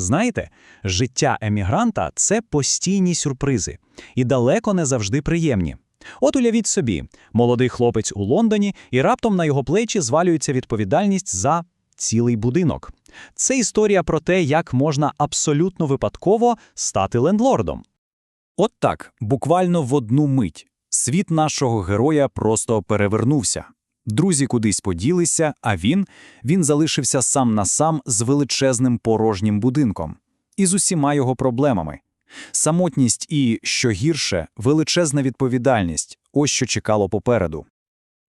Знаєте, життя емігранта це постійні сюрпризи і далеко не завжди приємні. От уявіть собі, молодий хлопець у Лондоні, і раптом на його плечі звалюється відповідальність за цілий будинок. Це історія про те, як можна абсолютно випадково стати лендлордом. От так, буквально в одну мить. Світ нашого героя просто перевернувся. Друзі кудись поділися, а він, він залишився сам на сам з величезним порожнім будинком і з усіма його проблемами. Самотність і, що гірше, величезна відповідальність – ось що чекало попереду.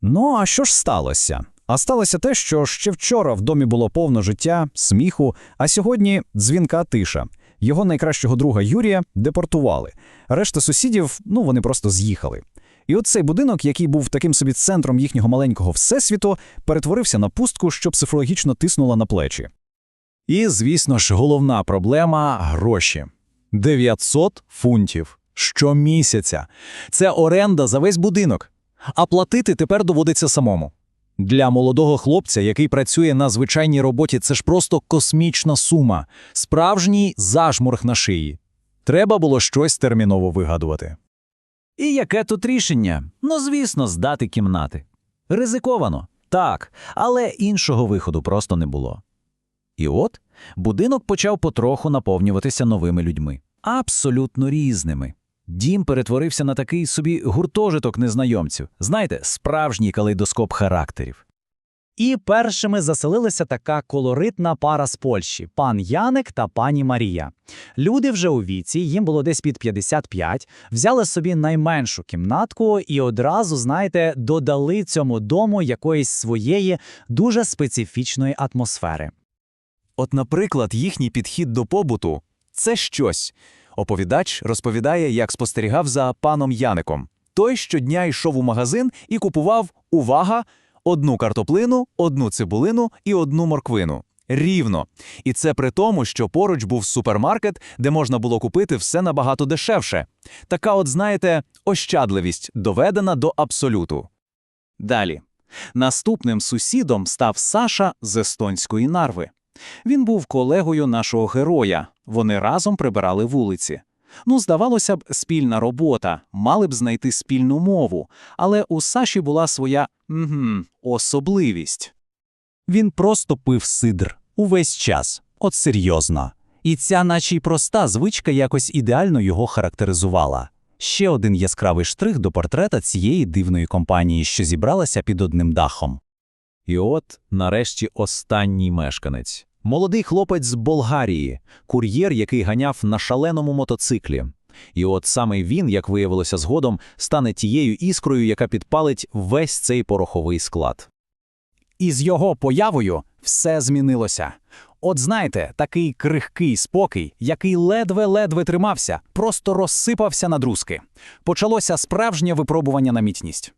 Ну, а що ж сталося? А сталося те, що ще вчора в домі було повно життя, сміху, а сьогодні дзвінка тиша. Його найкращого друга Юрія депортували. Решта сусідів, ну, вони просто з'їхали. І от цей будинок, який був таким собі центром їхнього маленького всесвіту, перетворився на пустку, що психологічно тиснула на плечі. І, звісно ж, головна проблема – гроші. 900 фунтів щомісяця. Це оренда за весь будинок. А платити тепер доводиться самому. Для молодого хлопця, який працює на звичайній роботі, це ж просто космічна сума. Справжній зашморг на шиї. Треба було щось терміново вигадувати. І яке тут рішення? Ну, звісно, здати кімнати. Ризиковано, так, але іншого виходу просто не було. І от будинок почав потроху наповнюватися новими людьми, абсолютно різними. Дім перетворився на такий собі гуртожиток незнайомців, знаєте, справжній калейдоскоп характерів. І першими заселилася така колоритна пара з Польщі – пан Яник та пані Марія. Люди вже у віці, їм було десь під 55, взяли собі найменшу кімнатку і одразу, знаєте, додали цьому дому якоїсь своєї дуже специфічної атмосфери. От, наприклад, їхній підхід до побуту – це щось. Оповідач розповідає, як спостерігав за паном Яником. Той щодня йшов у магазин і купував, увага, одну картоплину, одну цибулину і одну морквину. Рівно. І це при тому, що поруч був супермаркет, де можна було купити все набагато дешевше. Така от, знаєте, ощадливість доведена до абсолюту. Далі. Наступним сусідом став Саша з естонської нарви. Він був колегою нашого героя. Вони разом прибирали вулиці. Ну, здавалося б, спільна робота, мали б знайти спільну мову, але у Саші була своя угу, особливість. Він просто пив сидр увесь час, от серйозно. І ця, наче й проста звичка, якось ідеально його характеризувала. Ще один яскравий штрих до портрета цієї дивної компанії, що зібралася під одним дахом. І от, нарешті, останній мешканець. Молодий хлопець з Болгарії, кур'єр, який ганяв на шаленому мотоциклі. І от саме він, як виявилося згодом, стане тією іскрою, яка підпалить весь цей пороховий склад. І з його появою все змінилося. От знаєте, такий крихкий спокій, який ледве-ледве тримався, просто розсипався на друзки. Почалося справжнє випробування на міцність.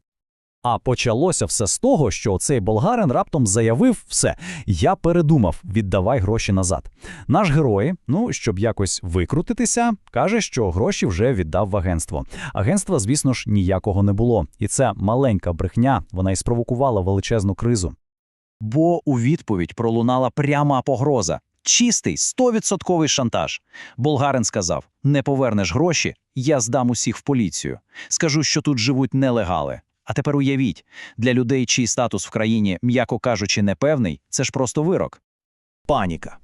А почалося все з того, що цей болгарин раптом заявив все, я передумав, віддавай гроші назад. Наш герой, ну, щоб якось викрутитися, каже, що гроші вже віддав в агентство. Агентства, звісно ж, ніякого не було. І ця маленька брехня, вона і спровокувала величезну кризу. Бо у відповідь пролунала пряма погроза. Чистий, стовідсотковий шантаж. Болгарин сказав: не повернеш гроші, я здам усіх в поліцію. Скажу, що тут живуть нелегали. А тепер уявіть, для людей, чий статус в країні, м'яко кажучи, непевний, це ж просто вирок. Паніка.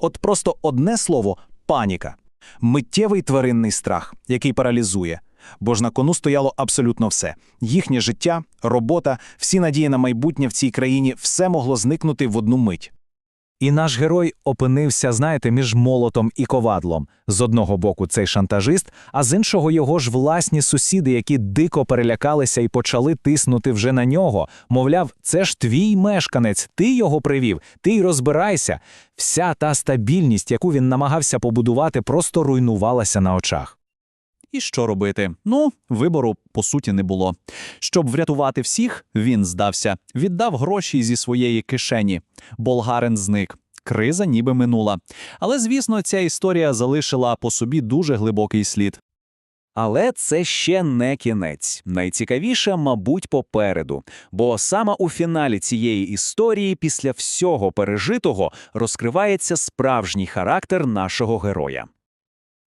От просто одне слово паніка. Миттєвий тваринний страх, який паралізує. Бо ж на кону стояло абсолютно все: їхнє життя, робота, всі надії на майбутнє в цій країні все могло зникнути в одну мить. І наш герой опинився, знаєте, між молотом і ковадлом. З одного боку цей шантажист, а з іншого його ж власні сусіди, які дико перелякалися і почали тиснути вже на нього. Мовляв, це ж твій мешканець, ти його привів, ти й розбирайся. Вся та стабільність, яку він намагався побудувати, просто руйнувалася на очах. І що робити? Ну, вибору по суті не було. Щоб врятувати всіх, він здався, віддав гроші зі своєї кишені. Болгарин зник. Криза ніби минула. Але, звісно, ця історія залишила по собі дуже глибокий слід. Але це ще не кінець. Найцікавіше, мабуть, попереду. Бо саме у фіналі цієї історії, після всього пережитого, розкривається справжній характер нашого героя.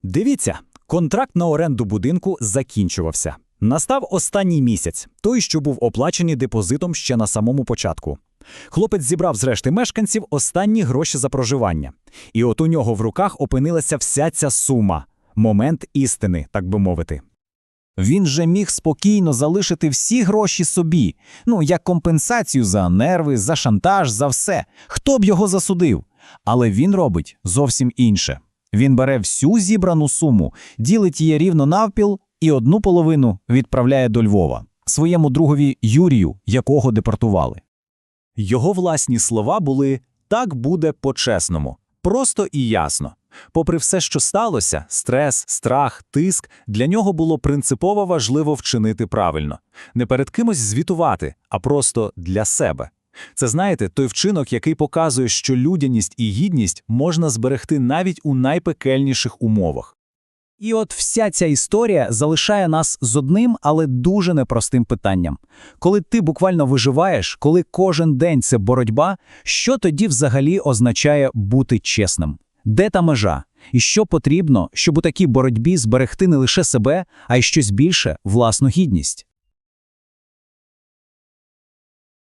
Дивіться, контракт на оренду будинку закінчувався. Настав останній місяць, той, що був оплачений депозитом ще на самому початку. Хлопець зібрав з решти мешканців останні гроші за проживання. І от у нього в руках опинилася вся ця сума. Момент істини, так би мовити. Він же міг спокійно залишити всі гроші собі, ну, як компенсацію за нерви, за шантаж, за все. Хто б його засудив? Але він робить зовсім інше. Він бере всю зібрану суму, ділить її рівно навпіл і одну половину відправляє до Львова, своєму другові Юрію, якого депортували. Його власні слова були «так буде по-чесному». Просто і ясно. Попри все, що сталося, стрес, страх, тиск, для нього було принципово важливо вчинити правильно. Не перед кимось звітувати, а просто для себе. Це, знаєте, той вчинок, який показує, що людяність і гідність можна зберегти навіть у найпекельніших умовах. І от вся ця історія залишає нас з одним, але дуже непростим питанням. Коли ти буквально виживаєш, коли кожен день це боротьба, що тоді взагалі означає бути чесним? Де та межа? І що потрібно, щоб у такій боротьбі зберегти не лише себе, а й щось більше власну гідність?